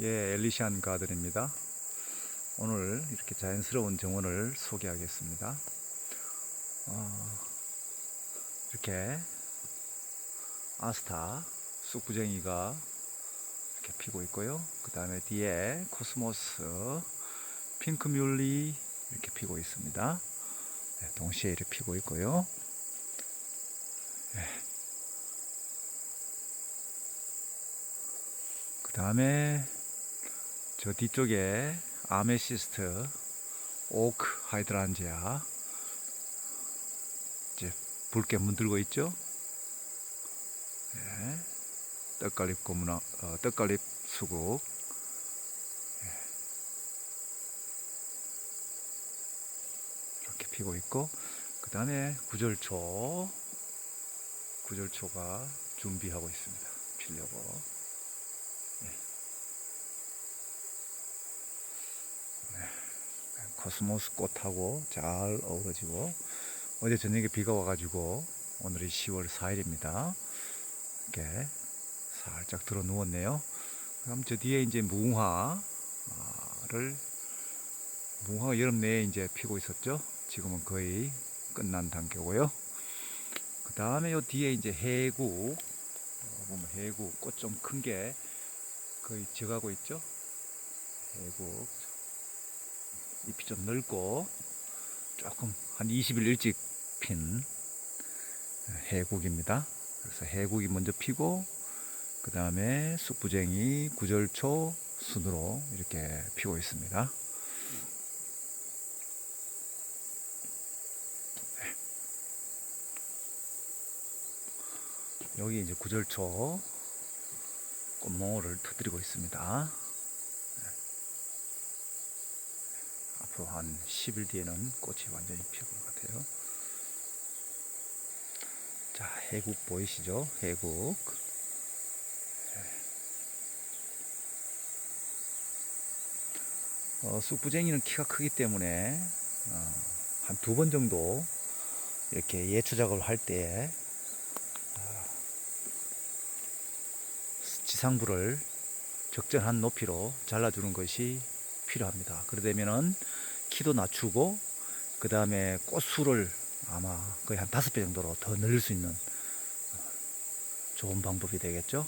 예, 엘리시안 가든입니다. 오늘 이렇게 자연스러운 정원을 소개하겠습니다. 어, 이렇게 아스타 쑥부쟁이가 이렇게 피고 있고요. 그 다음에 뒤에 코스모스 핑크뮬리 이렇게 피고 있습니다. 네, 동시에 이렇게 피고 있고요. 그 다음에 저 뒤쪽에 아메시스트 오크 하이드란지아 이제 붉게 문들고 있죠. 예. 떡갈립 고무나 어, 떡갈립 수국 예. 이렇게 피고 있고 그 다음에 구절초 구절초가 준비하고 있습니다. 피려고. 코스모스 꽃하고 잘 어우러지고 어제 저녁에 비가 와가지고 오늘이 10월 4일입니다. 이렇게 살짝 들어 누웠네요. 그럼 저 뒤에 이제 무궁화를 무궁화가 여름 내에 이제 피고 있었죠. 지금은 거의 끝난 단계고요. 그 다음에 요 뒤에 이제 해구 어, 보면 해구 꽃 좀 큰 게 거의 져가고 있죠. 해구 잎이 좀 넓고 조금 한 20일 일찍 핀 해국입니다. 그래서 해국이 먼저 피고 그 다음에 쑥부쟁이, 구절초 순으로 이렇게 피고 있습니다. 네. 여기 이제 구절초 꽃몽울을 터뜨리고 있습니다. 앞으로 한 10일 뒤에는 꽃이 완전히 피울 것 같아요. 자, 해국 보이시죠? 해국. 어, 쑥부쟁이는 키가 크기 때문에 어, 한두 번 정도 이렇게 예추 작업을 할때 어, 지상부를 적절한 높이로 잘라주는 것이 필요합니다. 그러려면은 키도 낮추고 그 다음에 꽃수를 아마 거의 한 다섯 배 정도로 더 늘릴 수 있는 좋은 방법이 되겠죠.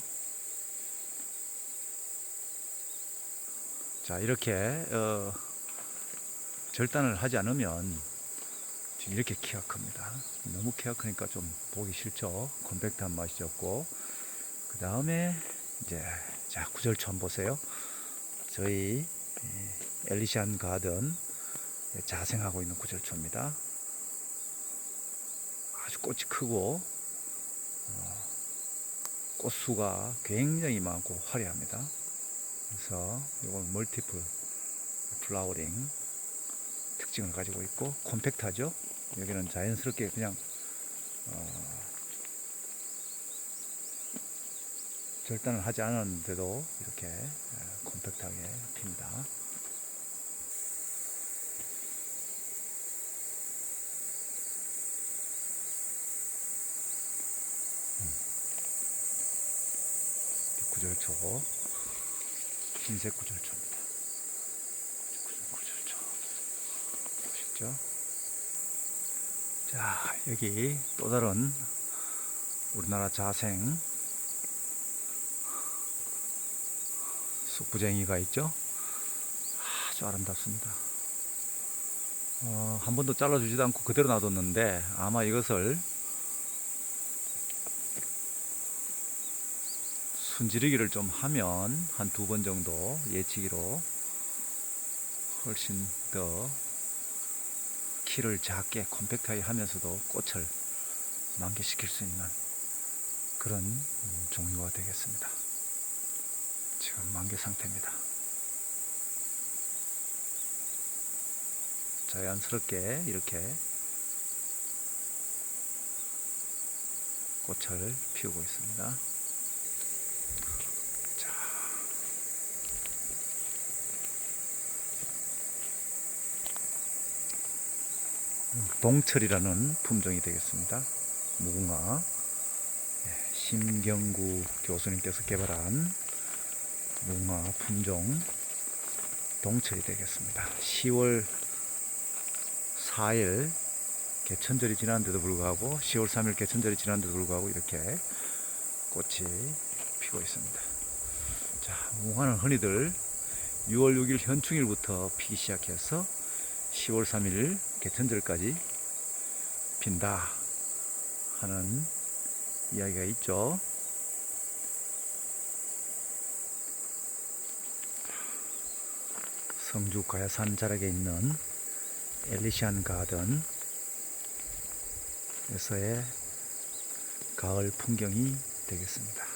자 이렇게 어, 절단을 하지 않으면 지금 이렇게 키가 큽니다. 너무 키가 크니까 좀 보기 싫죠. 컴팩트한 맛이 없고 그 다음에 이제 자 한번 보세요. 저희 엘리시안 가든 자생하고 있는 구절초입니다. 아주 꽃이 크고 어, 꽃수가 굉장히 많고 화려합니다. 그래서 이건 멀티플 플라워링 특징을 가지고 있고 콤팩트하죠. 여기는 자연스럽게 그냥 어, 절단을 하지 않았는데도 이렇게 콤팩트하게 핍니다. 구절초 흰색 구절초입니다. 구절초 보시죠? 자 여기 또 다른 우리나라 자생 쑥부쟁이가 있죠. 아주 아름답습니다. 어, 한 번도 잘라주지도 않고 그대로 놔뒀는데 아마 이것을 순지르기를 좀 하면 한 두 번 정도 예치기로 훨씬 더 키를 작게 컴팩트하게 하면서도 꽃을 만개시킬 수 있는 그런 음, 종류가 되겠습니다. 지금 만개 상태입니다. 자연스럽게 이렇게 꽃을 피우고 있습니다. 동철이라는 품종이 되겠습니다. 무궁화 예, 심경구 교수님께서 개발한 무화 품종 동철이 되겠습니다. 10월 4일 개천절이 지났는데도 불구하고 10월 3일 개천절이 지났는데도 불구하고 이렇게 꽃이 피고 있습니다. 자, 무화는 흔히들 6월 6일 현충일부터 피기 시작해서 10월 3일 개천절까지 핀다 하는 이야기가 있죠. 성주 가야산 자락에 있는 엘리시안 가든에서의 가을 풍경이 되겠습니다.